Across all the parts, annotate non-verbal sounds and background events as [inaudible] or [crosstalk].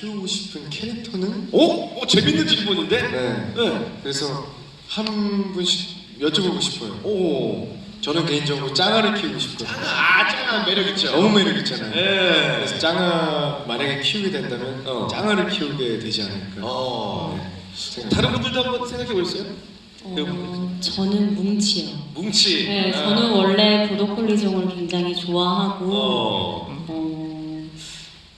키우고 싶은 캐릭터는 오, 오 재밌는 질문인데. 네. 네. 그래서 한 분씩 여쭤보고 싶어요. 오. 저는 개인적으로 짱아를 키우고 싶거든요. 아, 짱아 매력 있죠. 너무 매력 있잖아요. 예. 그래서 짱아 만약에 키우게 된다면 어. 짱아를 키우게 되지 않을까. 어. 네, 다른 분들도 한번 생각해 보셨어요? 어, 저는 뭉치요. 뭉치. 네, 아. 저는 원래 보더콜리종을 굉장히 좋아하고 어. 어,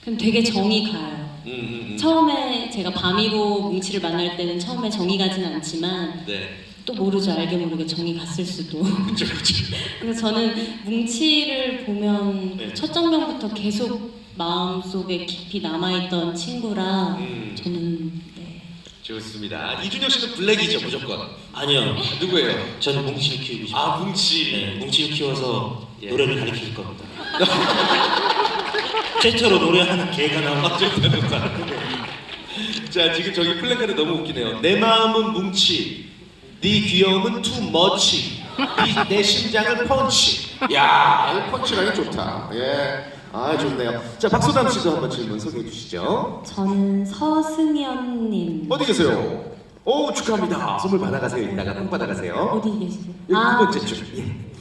그럼 되게 정이 가요. 음, 음, 음. 처음에 제가 밤이로 뭉치를 만날 때는 처음에 정이 가진 않지만 네. 또 모르죠 알게 모르게 정이 갔을 수도. 그렇죠, 그렇죠. [laughs] 그래서 저는 뭉치를 보면 네. 첫 장면부터 계속 마음속에 깊이 남아있던 친구라 음. 저는 네. 좋습니다. 이준혁 씨는 블랙이죠, 무조건. 아니요. 누구예요? 저는 뭉치를 키우고 싶어요. 아, 뭉치. 네, 뭉치를 키워서 예. 노래를 가르칠 겁니다. [laughs] 최초로 노래하는 개가 좋다. 자, 지금 저기 플랜카드 너무 웃기네요. 내 마음은 뭉치, 네 귀여움은 투머치, 네, 내 심장은 펀치. 야, 이 펀치라인 좋다. 예. 아, 좋네요. 자, 박소담 씨도 한번 질문 소개해 주시죠. 저는 서승연님 어디 계세요? 오, 축하합니다. 선물 받아가세요. 이따가 꼭 받아가세요. 어디 계세요? 여기 아. 두 번째 줄. 예.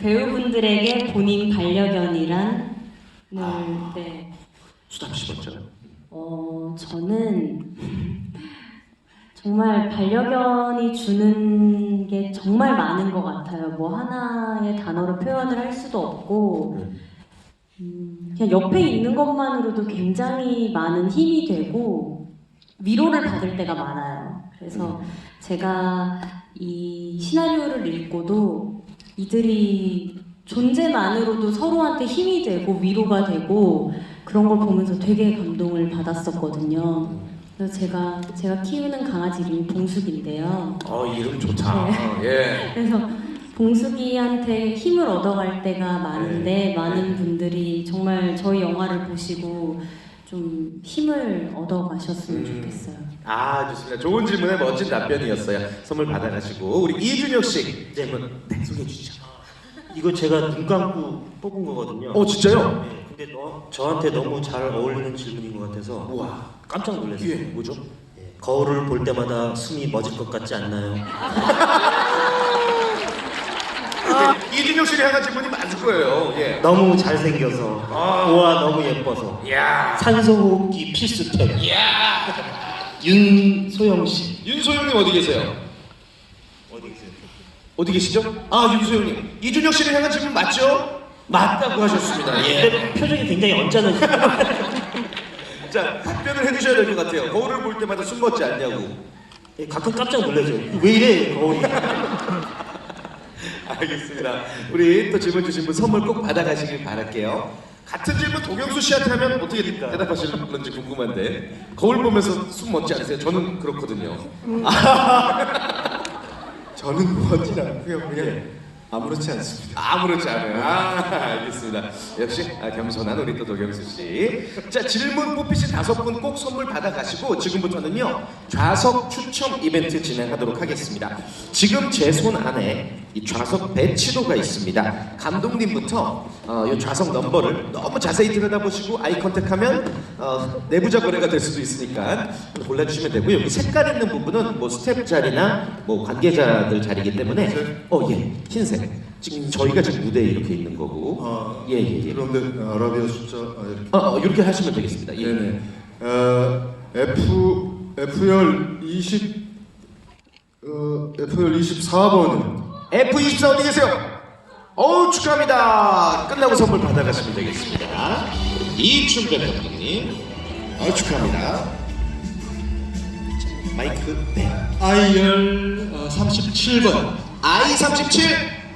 배우분들에게 본인 반려견이란 늘 아. 네. 씨 먼저. 어 저는 정말 반려견이 주는 게 정말 많은 것 같아요. 뭐 하나의 단어로 표현을 할 수도 없고 음, 그냥 옆에 있는 것만으로도 굉장히 많은 힘이 되고 위로를 받을 때가 많아요. 그래서 제가 이 시나리오를 읽고도 이들이 존재만으로도 서로한테 힘이 되고 위로가 되고 그런 걸 보면서 되게 감동을 받았었거든요. 그래서 제가 제가 키우는 강아지 이름이 봉숙인데요. 어, 이름 좋다. 예. [laughs] 그래서 봉숙이한테 힘을 얻어갈 때가 많은데 많은 분들이 정말 저희 영화를 보시고 좀 힘을 얻어 가셨으면 음. 좋겠어요. 아 좋습니다. 좋은 질문에 멋진 답변이었어요. 선물 받아가시고 우리 이준혁 씨 질문 네, 소개해 주시죠. 이거 제가 눈 감고 뽑은 거거든요. 어 진짜요? 네, 근데 너, 저한테 너무 잘 어울리는 질문인 것 같아서 우와. 깜짝 놀랐어요. 이게 뭐죠? 예, 거울을 볼 때마다 숨이 멎을 것 같지 않나요? 이게 [laughs] 이준혁 씨를 향한 질문이 거예요. 예. 너무 잘생겨서 아. 우와 너무 예뻐서 야. 산소호흡기 필수템 야. 윤소영 씨 윤소영님 어디 계세요? 어디 계세요? 어디 계시죠? 아 윤소영님. 이준혁 씨를 향한 질문 맞죠? 맞다고 하셨습니다. 예. 근데 표정이 굉장히 언짢으시죠? [laughs] 자 답변을 해주셔야 될 것 같아요. 거울을 볼 때마다 숨 멎지 않냐고. 예, 가끔 깜짝 놀라죠. 왜 이래 거울이? 알겠습니다. 우리 또 질문 주신 분 선물 꼭 받아가시길 바랄게요. 같은 질문 도경수 씨한테 하면 어떻게 대답하실런지 궁금한데 거울 보면서 숨 멎지 않으세요? 저는 그렇거든요. [laughs] 저는 멋진 않고요. 그냥 아무렇지 않습니다. 아무렇지 않아요. 아, 알겠습니다. 역시 아, 겸손한 우리 또 도경수 씨. 자 질문 뽑히신 다섯 분 꼭 선물 받아가시고 지금부터는요 좌석 추첨 이벤트 진행하도록 하겠습니다. 지금 제 손 안에 이 좌석 배치도가 있습니다. 감독님부터 어, 이 좌석 넘버를 너무 자세히 들여다보시고 아이 컨택하면 어, 내부자 거래가 될 수도 있으니까 골라주시면 되고요. 여기 색깔 있는 부분은 뭐 스텝 자리나 뭐 관계자들 자리이기 때문에 어 예 흰색. 지금 저희가 지금 무대에 이렇게 있는 거고 아, 예 예 예. 그런데 아라비아 숫자 아, 이렇게. 어, 어, 이렇게 하시면 되겠습니다. 예. 네네. 어, F F열 20 어, F열 24번은 F24 어디 계세요? 어우 축하합니다. 끝나고 선물 받아가시면 되겠습니다. 이춘배 감독님. 어 축하합니다. 자, 마이크 네. 아이열 어, 37번. I37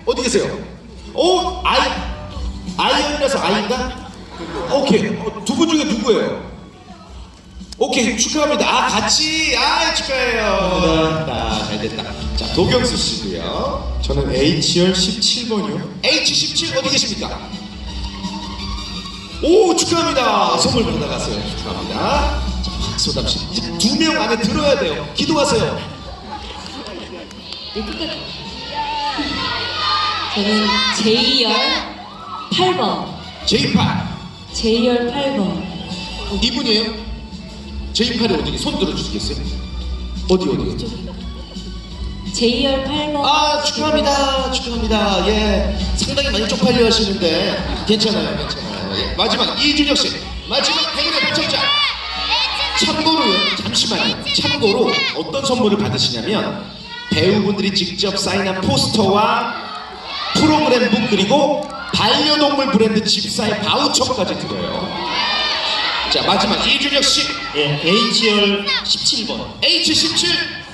어디 계세요? 오 아이 아이언이라서 아이인가? 오케이 어, 두분 중에 누구예요? 오케이 축하합니다. 아 같이 아 축하해요. 자, 잘 됐다. 자 도경수 씨도요. 저는 H열 17번이요. H17 어디 계십니까? 오 축하합니다. 선물 받아가세요. 축하합니다. 자 박소담 씨 이제 두명 안에 들어야 돼요. 기도하세요. 네, 끝까지. 저는 J열 8번. J8 J열 8번. 이분이에요? J8이 어디 손 들어주시겠어요? 어디 어디? JR 8번 아 축하합니다. 축하합니다. 예. 상당히 많이 쪽팔려 하시는데. 괜찮아요 괜찮아요. 예. 마지막 이준혁 씨. 마지막 행운의 당첨자. 참고로요 잠시만요. 참고로 어떤 선물을 받으시냐면 배우분들이 직접 사인한 포스터와 프로그램북 그리고 반려동물 브랜드 집사의 바우처까지 드려요 자 마지막 이준혁 씨 예, HR 17번. H17